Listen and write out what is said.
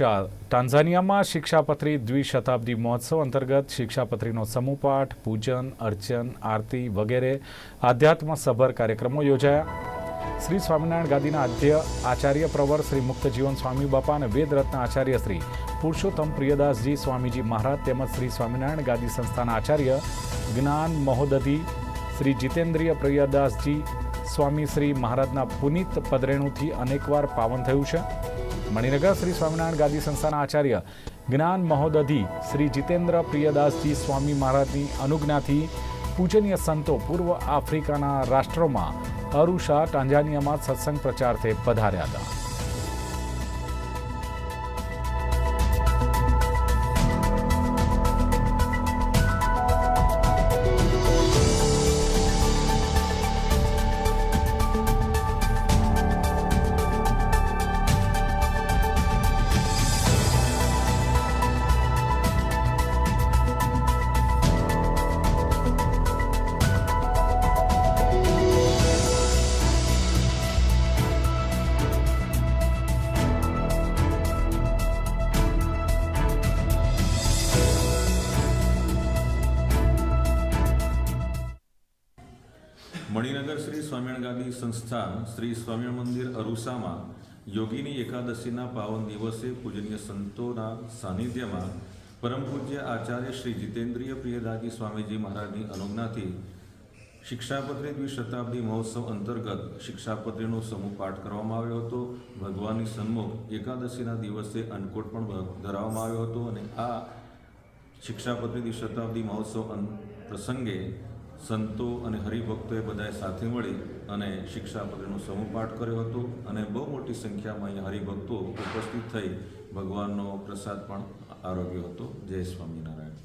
અરુષા ટાન્ઝાનિયામાં શિક્ષાપત્રી દ્વિશતાબ્દી મહોત્સવ અંતર્ગત શિક્ષાપત્રીનો સમૂહપાઠ, પૂજન, અર્ચન, આરતી વગેરે આધ્યાત્મ સભર કાર્યક્રમો યોજાયા. શ્રી સ્વામિનારાયણ ગાદીના આદ્ય આચાર્ય પ્રવર શ્રી મુક્તજીવન સ્વામી બાપા અને વેદરત્ન આચાર્ય શ્રી પુરુષોત્તમ પ્રિયદાસજી સ્વામીજી મહારાજ તેમજ શ્રી સ્વામિનારાયણ ગાદી સંસ્થાના આચાર્ય જ્ઞાન મહોદધી, શ્રી જીતેન્દ્રિય પ્રિયદાસજી સ્વામી શ્રી મહારાજના પુનિત પદરેણુથી અનેકવાર પાવન થયું છે. મણિનગર શ્રી સ્વામિનારાયણ ગાદી સંસ્થાના આચાર્ય જ્ઞાન મહોદધિ શ્રી જીતેન્દ્ર પ્રિયદાસજી સ્વામી મહારાજની અનુજ્ઞાથી પૂજનીય સંતો પૂર્વ આફ્રિકાના રાષ્ટ્રોમાં અરુષા ટાંઝાનિયામાં સત્સંગ પ્રચારથી પધાર્યા હતા. મણિનગર શ્રી સ્વામિનારાયણ ગાદી સંસ્થાન શ્રી સ્વામિનારાયણ મંદિર અરુસામાં યોગીની એકાદશીના પાવન દિવસે પૂજનીય સંતોના સાનિધ્યમાં પરમ પૂજ્ય આચાર્ય શ્રી જીતેન્દ્રિય પ્રિયદાજી સ્વામીજી મહારાજની અનુજ્ઞાથી શિક્ષાપત્રી દ્વિશતાબ્દી મહોત્સવ અંતર્ગત શિક્ષાપત્રીનો સમૂહ પાઠ કરવામાં આવ્યો હતો. ભગવાનની સન્મુખ એકાદશીના દિવસે અન્નકોટ પણ ધરાવવામાં આવ્યો હતો અને આ શિક્ષાપત્રી દ્વિશતાબ્દી મહોત્સવ પ્રસંગે સંતો અને હરિભક્તોએ બધાએ સાથે મળી અને શિક્ષાપત્રીનો સમૂહપાઠ કર્યો હતો અને બહુ મોટી સંખ્યામાં અહીંયા હરિભક્તો ઉપસ્થિત થઈ ભગવાનનો પ્રસાદ પણ આરોગ્યો હતો. જય સ્વામિનારાયણ.